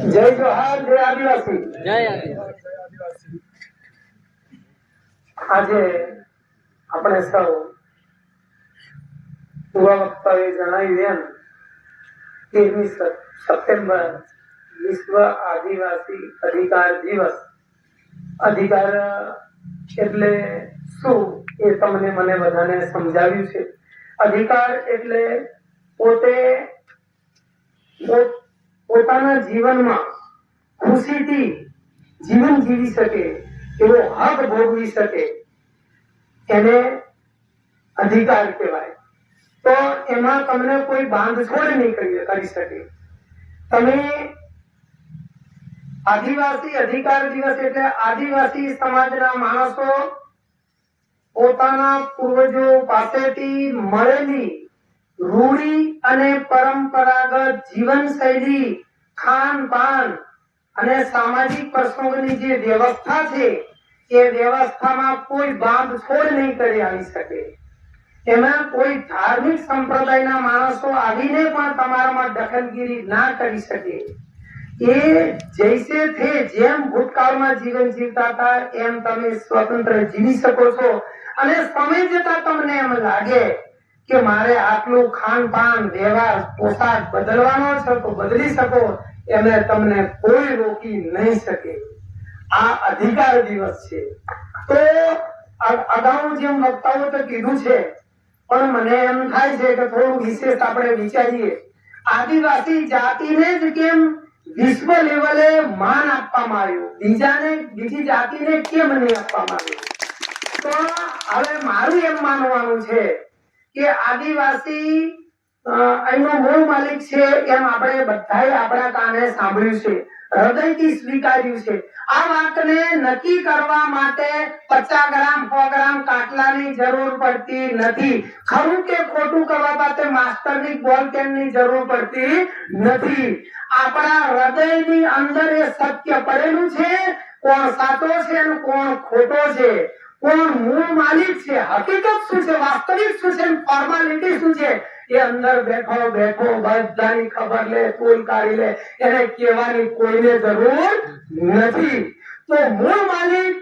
જય જોહાર જય આદિવાસી. જય આદિવાસી. આજે આપણે સૌ પૂર્વ વક્તાએ જણાવ્યું એમ તેવી સપ્ટેમ્બર વિશ્વ આદિવાસી અધિકાર દિવસ. અધિકાર એટલે શું એ તમને મને બધાને સમજાવ્યું છે. અધિકાર એટલે પોતે જીવનમાં ખુશીથી જીવન જીવી શકે, એવો હક ભોગવી શકે, એને અધિકાર કહેવાય. તો એમાં તમને કોઈ બાંધછોડ નહીં કરી શકે તમે આદિવાસી અધિકાર દિવસ એટલે આદિવાસી સમાજના માણસો પોતાના પૂર્વજો પાસેથી મળેલી રૂઢી અને પરંપરાગત જીવનશૈલી ખાન પાન અને સામાજિક પ્રસંગોની જે વ્યવસ્થા છે, એ વ્યવસ્થામાં કોઈ બાંધછોડ નહીં કરી આવી શકે. એમાં કોઈ ધાર્મિક સંપ્રદાયના માણસો આવીને પણ તમારામાં દખલગીરી ના કરી શકે. એ જૈસે થે જેમ ભૂતકાળમાં જીવન જીવતા હતા, એમ તમે સ્વતંત્ર જીવી શકો છો. અને સમય જતા તમને એમ લાગે કે મારે આટલું ખાન પાન વ્યવહાર પોશાક બદલવાનો છે, તો બદલી શકો. એને તમને કોઈ રોકી નહીં શકે. આ અધિકાર દિવસ છે. તો અગાઉ જેમ વક્તાઓ તો કીધું છે, પણ મને એમ થાય છે કે થોડું વિશેષ આપણે વિચારીએ. આદિવાસી જાતિને જ કેમ વિશ્વ લેવલે માન આપવામાં આવ્યું? બીજાને, બીજી જાતિને કેમ નહીં આપવામાં આવ્યું? તો હવે મારું એમ માનવાનું છે કે આદિવાસી અ, મૂળ માલિક છે એમ આપણે બધાએ આપણા કાને સાંભળ્યું છે. હૃદયથી સ્વીકાર્યું છે. આ વાતને નક્કી કરવા માટે પચાસ ગ્રામ સો ગ્રામ કાટલાની જરૂર પડતી નથી. ખરું કે ખોટું કરવા માટે માસ્ટરની બોલ પેનની જરૂર પડતી નથી. આપણા હૃદયની અંદર એ સત્ય પડેલું છે? કોણ સાચો છે અને કોણ ખોટો છે? કોણ મૂળ માલિક છે? હકીકત શું છે? વાસ્તવિક શું છે? ફોર્માલિટી શું છે? એ અંદર બેઠો બેઠો બધાની ખબર લે કુલ કાઢી લે. એને કહેવાની કોઈને જરૂર નથી. તો મૂળ માલિક,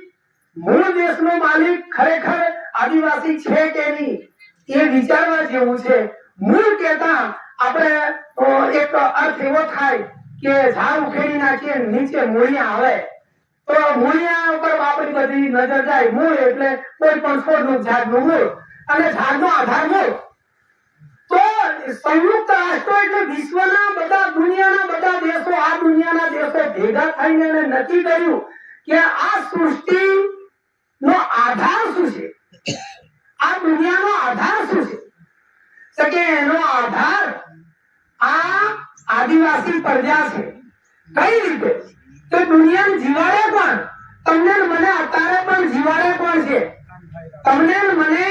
મૂળ દેશનો માલિક ખરેખર આદિવાસી છે કે નહીં? એ વિચારવા જેવું છે. મૂળ કહેતા આપણે એક અર્થ એવો થાય કે ઝાડ ઉખેડી નાખીએ, નીચે મૂળિયા આવે. તો મૂળિયા ઉપર આપણી બધી નજર જાય. મૂળ એટલે કોઈ પણ છોડનું ઝાડનું મૂળ. અને ઝાડનો આધાર મૂળ. તો સંયુક્ત રાષ્ટ્રો એટલે વિશ્વના બધા દુનિયાના બધા દેશો, આ દુનિયાના દેશો ભેગા થઈને એને નક્કી કર્યું કે આ સૃષ્ટિ નો આધાર શું છે? આ દુનિયાનો આધાર શું છે? કે એનો આધાર આ આદિવાસી પ્રજા છે. કઈ રીતે? તો દુનિયાને જીવાડે કોણ? તમને મને, અત્યારે પણ જીવાડે કોણ છે? તમને મને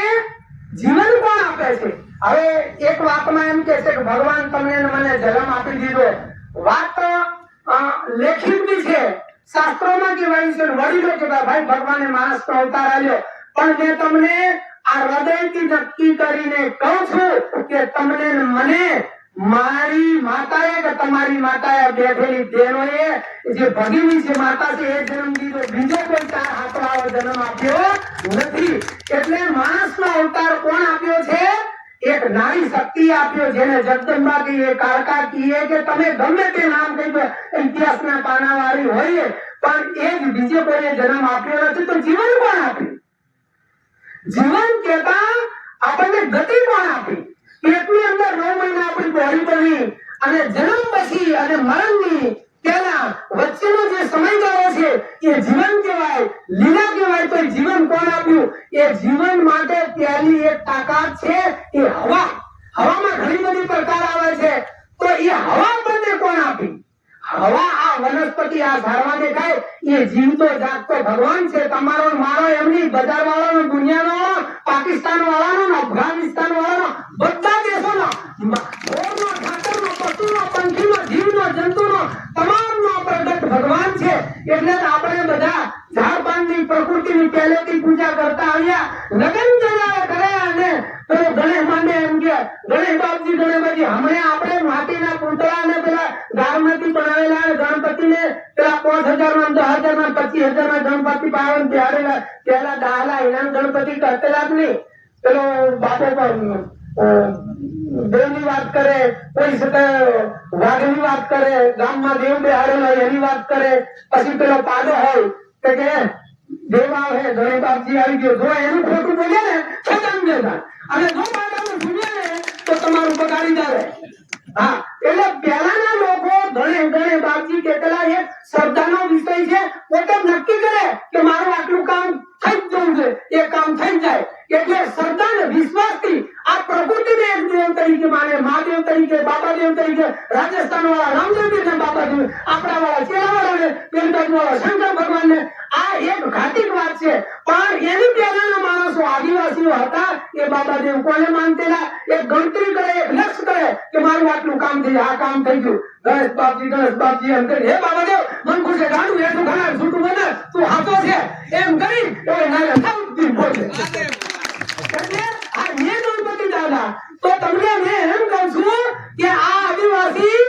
જીવન કોણ આપે છે? હવે એક વાતમાં એમ કે છે કે ભગવાન તમને મને જન્મ આપી દીધો. વાત અ, લેખિત છે. શાસ્ત્રોમાં કહેવાયું છે ને વડીલો કે ભાઈ ભગવાને માણસનો અવતાર આવ્યો પણ મેં તમને આ હૃદયથી નક્કી કરીને કહું છું કે તમને મને મારી માતાએ કે તમારી માતાએ બેઠેલી બહેનોએ જે ભગીની છે માતા છે એ જન્મ દીધો. બીજો કોઈ ચાર હાથવાળો જન્મ આપ્યો નથી. એટલે માણસનો અવતાર કોણ આપ્યો છે? એક નારી શક્તિ આપ્યો જેને જગદંબા કહીએ કાળકા કહીએ કે તમે ગમે તે નામ કહી દો, ઇતિહાસના પાના વાળી હોય પણ એ જ બીજે કોઈએ જન્મ આપ્યો નથી તો જીવન કોણ આપ્યું જીવન કેતા આપણને ગતિ કોણ આપી? પેટની અંદર નવ મહિના આપણી બોડી બની અને જન્મ પછી અને મરણની વચ્ચેનો જે સમયગાળો છે, એ જીવન કહેવાય. લીલા કહેવાય, તો જીવન કોણ આપ્યું? એ જીવન માટે પહેલી એક તાકાત છે, એ હવા. હવામાં ઘણી બધી પ્રકાર આવે છે. તો એ હવા બંને કોણ આપી? હવા આ વનસ્પતિ, આ ઝાડવા દેખાય. એ જીવતો જાગતો ભગવાન છે. તમારો મારો એમની બજાર વાળાનો દુનિયાનો પાકિસ્તાન વાળાનો અફઘાનિસ્તાન વાળાનો બધા દેશોનો ઢોરનો ઠાકરનો પશુનો પંખીનો જીવનો જંતુનો તમામનો પ્રગટ ભગવાન છે એટલે જ આપણે બધા ઝાડ પાનની પ્રકૃતિની પહેલેથી પૂજા કરતા આવ્યા લગન પેલો ગણેશ માંડે એમ કે ગણેશ બાપજી ગણેશજી હમણાં આપણે માટીના પૂતળા ને પેલા બિહારેલા દેવની વાત કરે, કોઈ સાથે વાઘની વાત કરે, ગામમાં દેવ બેહાડેલો હોય એની વાત કરે. પછી પેલો પાડો હોય, તો કે હા, એટલે પહેલાના લોકો ગણે ગણે બાપજી કેટલા એક શ્રદ્ધાનો વિષય છે. નક્કી કરે કે મારું આટલું કામ થઈ જવું છે એ કામ થઈ જાય. એટલે શ્રદ્ધા ને વિશ્વાસથી આ પ્રકૃતિને એક દેવ તરીકે માને મહાદેવ તરીકે બાબાદેવ તરીકે રાજસ્થાન વાળા રામદેવજી ને બાબાદેવ આપણા વાળા ચેલાવાળા ને પેલબાજ વાળા શંકર ભગવાન ને આ એક ઘાતિક વાત છે. પણ એની પહેલાના માણસો આદિવાસીઓ હતા એ બાબાદેવ કોને માનતેલા? એક ગણતરી કરે એક લક્ષ કરે કે મારું આટલું કામ થઈ આ કામ થઈ ગયું. ગણેશ બાપજી ગણેશ બાપજી એમ કરી હે બાબાદેવ મન ખુશે ગાડું હેઠું ખરાબ છૂટું બને તું હાથો છે. એમ કરી નારે દી બોલે. આ દાદા. તો તમને મેં એમ કહું છું કે આ આદિવાસી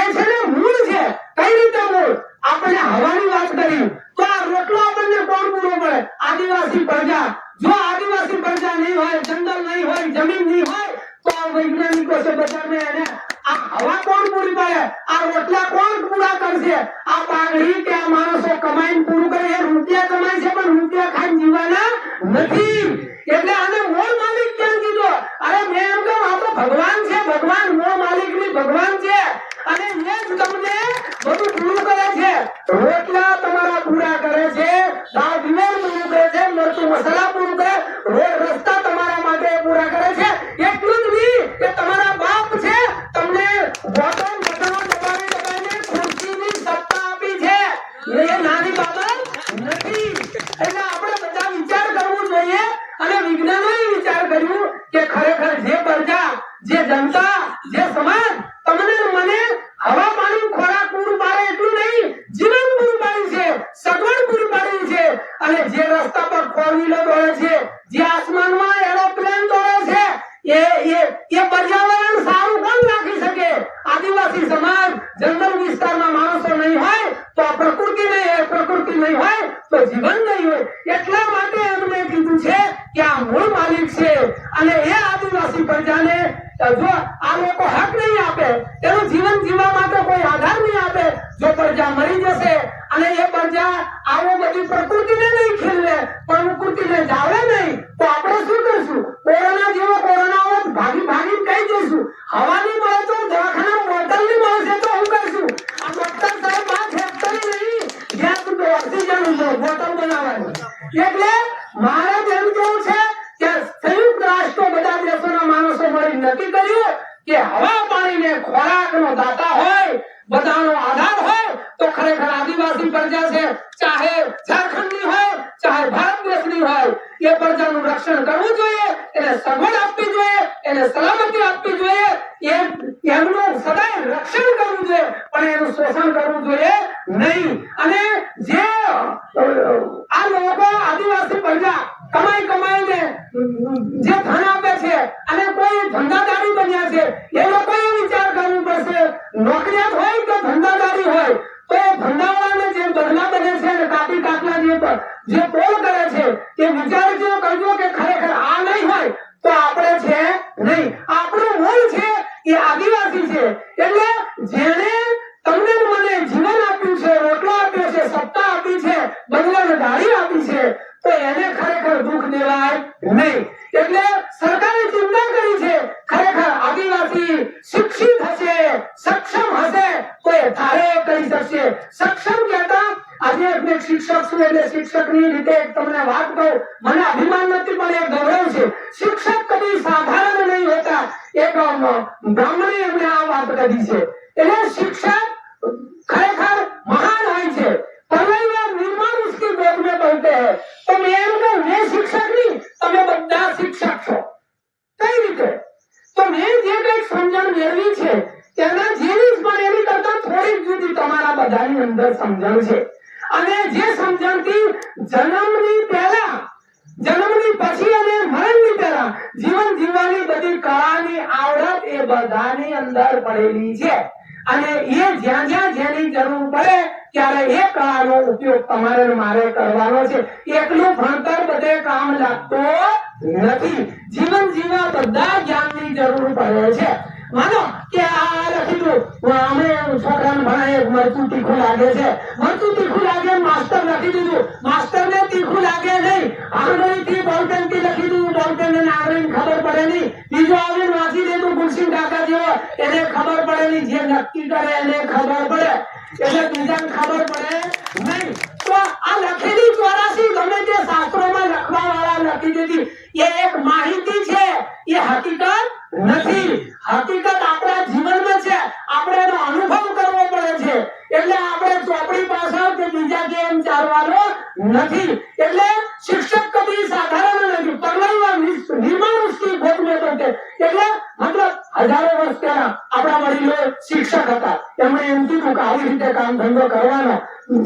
એ છે ને મૂળ છે, કઈ રીતે મૂળ? આપણે હવાની વાત કરી. તો આ રોટલો આપણને કોણ પૂરો પડે આદિવાસી પ્રજા. જો આદિવાસી પ્રજા નહીં હોય, જંગલ નહીં હોય, જમીન નહીં હોય, તો આ વૈજ્ઞાનિકો છે બધાને એને આ હવા કોણ પૂરી પાડે? આ રોટલા કોણ પૂરા કરશે? આ પાઘડી કે આ માણસો કમાઈને પૂરું કરે? એ રૂપિયા કમાય છે પણ રૂપિયા ખાઈને જીવાના નથી. એટલે આને મૂળ માલિક અરે મેં એમ કહું, આ તો ભગવાન છે, ભગવાન મો માલિકની ભગવાન છે. અને એ જ તમને બધું પૂરું કરે છે. રોટલા તમારા પૂરા કરે છે દિવેલ પૂરું કરે છે, મરચું મસાલા પૂરું કરે રોડ રસ્તા તમારા માટે પૂરા કરે છે. એટલું જ નહીં કે તમારા બાપ છે તમને બટન બટનો દબાવી દબાવીને ખુરશીની સત્તા આપી છે એ નાની બાબત નથી એટલે આપણે બધા વિચાર કરવું જોઈએ અને વિજ્ઞાનોએ વિચાર કર્યું કે ખરેખર જે પ્રજા જે જનતા જે સમાજ તમને ને મને હવા પાણી ખોરાક પૂરું પાડે એટલું નહીં જીવન પૂરું પાડ્યું છે સગવડ પૂરી પાડી છે અને જે રસ્તા પર ફોર વ્હીલર દોડે છે જે આસમાનમાં એરોપ્લેન દોડે છે એ એ એ પર્યાવરણ સારું કોણ રાખી શકે આદિવાસી સમાજ જંગલ વિસ્તારમાં માણસો નહીં હોય તો આ પ્રકૃતિ નહીં હોય પ્રકૃતિ નહીં હોય તો જીવન નહીં હોય એટલા માટે એમણે કીધું છે કે આ મૂળ માલિક છે અને એ આદિવાસી પ્રજાને જો આ લોકો હક નહીં આપે તેનું જીવન જીવવા માટે કોઈ આધાર નહીં આપે જો પ્રજા મરી જશે અને એ પ્રજા આવો બધી પ્રકૃતિને નહીં ખીલે પ્રકૃતિને જાવે નહીં તો આપણે શું કરશું કોરોના જેવો કોરોના આવે તો ભાગી ભાગી કઈ જઈશું હવા નહીં મળે તો દવાખાના બોટલ નહીં મળશે તો શું કરશું આ ડોક્ટર સાહેબ આ ફેક્ટરી નહીં જ્યાં સુધી ઓક્સિજન બોટલ બનાવવાની એટલે મારે તો એમ કેવું છે કે સંયુક્ત રાષ્ટ્રો બધા દેશોના માણસો મળી નક્કી કર્યું કે હવા પાણીને ખોરાકનો દાતા હોય બધાનો આધાર હોય તો ખરેખર આદિવાસી પ્રજા છે ચાહે ઝારખંડની હોય ચાહે ભારત દેશની એ પ્રજાનું રક્ષણ કરવું જોઈએ, એને સગવડ આપવી જોઈએ, એને સલામતી આપવી જોઈએ, એમ, એમનું સદાય રક્ષણ કરવું જોઈએ, પણ એનું શોષણ કરવું જોઈએ નહીં. અને જે આ લોકો આદિવાસી પ્રજા કમાઈ કમાઈને જે ધન આપે છે, અને કોઈ ધંધાદારી બન્યા છે, એ લોકોએ વિચાર કરવું પડશે. નોકરિયાત હોય કે ધંધાદારી હોય, તો એ ધંધાવાળાને જે બદલા બને છે અને કાપી કાપલા જે જે પોલ કરે છે એ વિચારજો કરજો કે ખરેખર આ નહીં હોય તો આપણે છે નહીં આપણું મૂળ છે એ આદિવાસી છે એટલે જેણે તમને ને મને જીવન આપ્યું છે રોટલો આપ્યો છે સત્તા આપી છે બંગલાને ગાડી આપી છે તો એને ખરેખર દુઃખ દેવાય નહીં એટલે સરકારે ચિંતા કરી છે ખરેખર આદિવાસી શિક્ષિત હશે સક્ષમ કોઈ શિક્ષક છું, એટલે મહાન હોય છે. પરિવાર નિર્માણ ઉસકી મેં એમ કહું, મેં શિક્ષક નહીં તમે શિક્ષક છો. કઈ રીતે? તો મેં જે કંઈક સમજ અંદર સમજણ છે. અને જે સમજણથી જન્મની પહેલા, જન્મની પછી અને મરણની પહેલા જીવન જીવવાની બધી કળાની આવડત એ બધાની અંદર પડેલી છે. અને એ જ્યાં જ્યાં જેની જરૂર પડે ત્યારે એ કળાનો ઉપયોગ તમારે મારે કરવાનો છે. એકલું ભણતર બધે કામ લાગતું નથી. જીવન જીવવા બધા જ્ઞાનની જરૂર પડે છે. માનો કે આ લખી દો અમે છોકરાને ભણાય મરચું તીખું લાગે છે. મરચું તીખું લાગે માસ્ટર લખી દીધું. માસ્ટર ને તીખું લાગે નહીં. આગળથી બોલપેનથી લખી દીધું. બોલપેન ને નાગરિક ખબર પડે નહીં. બીજો આવીને વાંચી દે તો ગુલસિંહ કાકા જેવો, એને ખબર પડે નહીં. જે નક્કી કરે એને ખબર પડે. એટલે બીજાને ખબર પડે નહીં. તો આ લખેલી ચોરાસી ગમે તે શાસ્ત્રોમાં લખવા વાળા લખી દીધી. એ એક માહિતી છે. એ હકીકત નથી. હકીકત આપણા જીવનમાં છે આપણે એનો અનુભવ કરવો પડે છે એટલે આપણે ચોપડી પાછળ કે બીજા કેમ ચાલવાનો નથી એટલે શિક્ષક કદી સાધારણ નથી પરલયમાં નિસ- નિર્માણ વૃષ્ટિ ભોગવે તો તે એટલે મતલબ હજારો વર્ષ પહેલા આપણા વડીલો શિક્ષક હતા એમણે એમ કીધું કે આવી રીતે કામ ધંધો કરવાનો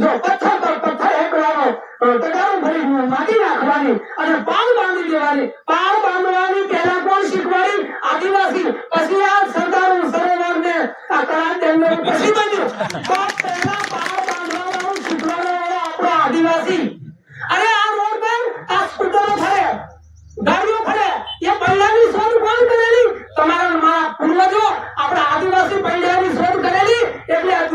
જો પથ્થર પર પથ્થર હેકવાનો તગારું ભરી માટી નાખવાની અને પાળ બાંધી દેવાની પાળ બાંધવાની પહેલા કોણ શીખવાડી આદિવાસી પછી આ સરદાર સરોવર ને આ કળા કેન્દ્ર પછી બન્યું તો પહેલા પાળ બાંધવાનું શીખવાડો આપણો આદિવાસી અરે આ રોડ પર આ સ્કૂટરો ફરે ગાડીઓ ફરે એ પૈડાની શોધ કોણ કરેલી તમારા મારા પૂર્વજો આપણા આદિવાસી પૈડાની શોધ કરેલી એટલે આ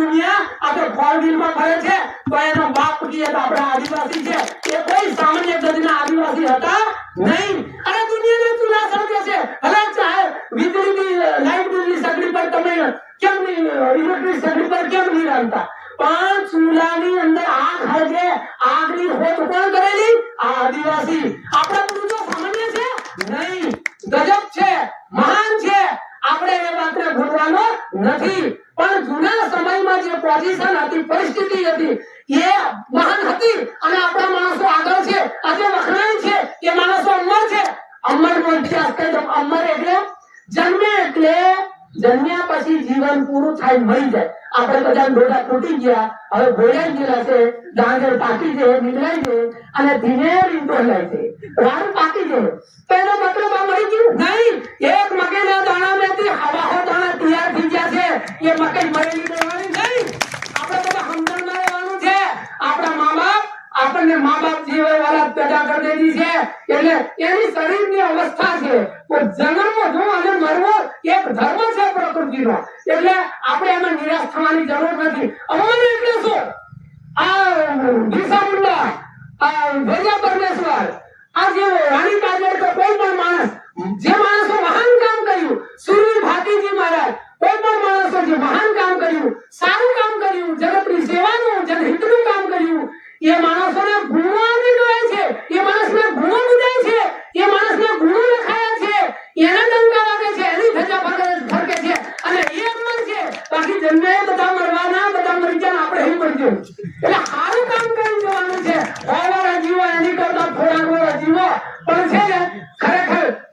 દુનિયા આપણે ફોર છે તો એનો બાપ કીએ તો આપણા આદિવાસી છે. એ કોઈ સામાન્ય ગજના આદિવાસી હતા નહીં. અને દુનિયાના ચૂલા સળગે છે. ભલે ચાહે વીજળીની લાઈટ બિલની સગડી પર તમે કેમ નહીં ઇલેક્ટ્રિક સગડી પર કેમ નહીં રાંધતા પણ ચૂલાની અંદર આગ હળગે, આગની ખોજ કોણ કરેલી? આ આદિવાસી. આપણા પૂર્વજો સામાન્ય છે? નહીં. ગજબ છે. મહાન છે. આપણે એ વાતને ભૂલવાનો નથી. પણ જૂના સમયમાં જે પોઝિશન હતી, પરિસ્થિતિ હતી, એ મહાન હતી અને આપણા માણસો આગળ છે. આજે વખણાય છે એ માણસો અમર છે. અમર નો ઇતિહાસ અમર એટલે જન્મે એટલે જન્મ્યા પછી જીવન પૂરું થાય, મરી જાય. આપણે બધા ડોડા તૂટી ગયા. હવે ભોળાઈ ગયેલા છે ડાંગર પાકી છે, નીકળાય છે અને ધીમે રીંટો જાય છે. રાણ પાકી છે. તો મતલબ આ મરી ગયું? નહીં. એક મકઈના દાણામાંથી હવા હો દાણા તૈયાર થઈ ગયા છે. એ મકાઈ મરેલી દેવાની નહીં. આપણે બધા સમજણમાં રહેવાનું છે. આપણા મા બાપ આપણને મા બાપ જીવવાળા વાળા પેદા કરી દીધી છે. એટલે એની શરીરની અવસ્થા છે. તો જન્મ જો અને મરવો એક ધર્મ છે પ્રકૃતિનો. એટલે આપણે એમાં નિરાશ થવાની જરૂર નથી. અમારે એટલે શું? આ બિરસા મુંડા, આ ભૈયા પરમેશ્વર, આ જે રાણી કાજલ કોઈ પણ માણસ, જે માણસો મહાન કામ કર્યું સુરવીર ભાતીજી મહારાજ કોઈ પણ માણસો જે મહાન કામ કર્યું સારું કામ કર્યું જગતની સેવાનું જનહિતનું કામ કર્યું એ માણસોને ગુણો આપી ગયા છે એ માણસને ગુણો બુજાય છે એ માણસને ગુણો લખાયા છે એના ડંકા વાગે છે એની ધજા ફરકે ફરકે છે અને એ અમર છે બાકી જન્મે બધા મરવાના બધા મરી જાય આપણે અહીં મરી જવું એટલે સારું કામ કરી જવાનું છે હોવાળા જીવો એની કરતા થોડા ગોળા જીવો પણ છે ને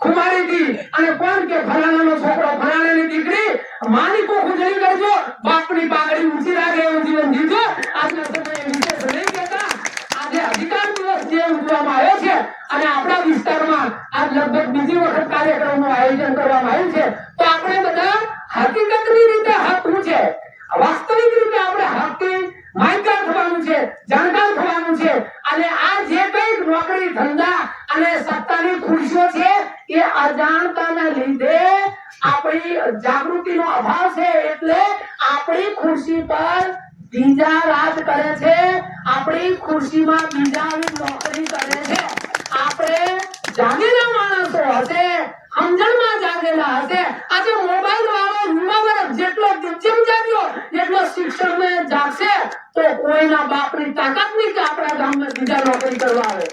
ખરેખર ખુમારીથી અને કોણ કે ફલાણાનો છોકરો, ફલાણાની દીકરી? માની કો ખુજરી કરજો બાપની પાઘડી ઊંચી રાખે એવું જીવન જીવજો. આજના સમયે વિશેષ નહીં કહેતા. આજે અધિકાર દિવસ જે ઉજવવામાં આવ્યો છે અને આપણા વિસ્તારમાં આજ લગભગ બીજી વખત કાર્યક્રમનું આયોજન કરવામાં આવ્યું છે તો આપણે બધા હકીકતની રીતે હક શું છે વાસ્તવિક રીતે આપણે હકથી માહિતગાર થવાનું છે જાણકાર થવાનું છે અને આ જે કંઈક ધંધા અને ખુરશીઓ છે એ અજાણતાના લીધે આપણી જાગૃતિનો અભાવ છે એટલે આપણી ખુરશી પર બીજા રાજ કરે છે. આપણી ખુરશીમાં બીજા નોકરી કરે છે. આપણે જાગેલા માણસો હશે સમજણમાં જાગેલા હશે. આજે મોબાઈલ વાળો યુવા જેટલો જેમ જાગ્યો, એટલો શિક્ષણ જાગશે. તો કોઈના બાપની તાકાત નહીં કે આપણા ગામમાં બીજા નોકરી કરવા આવે.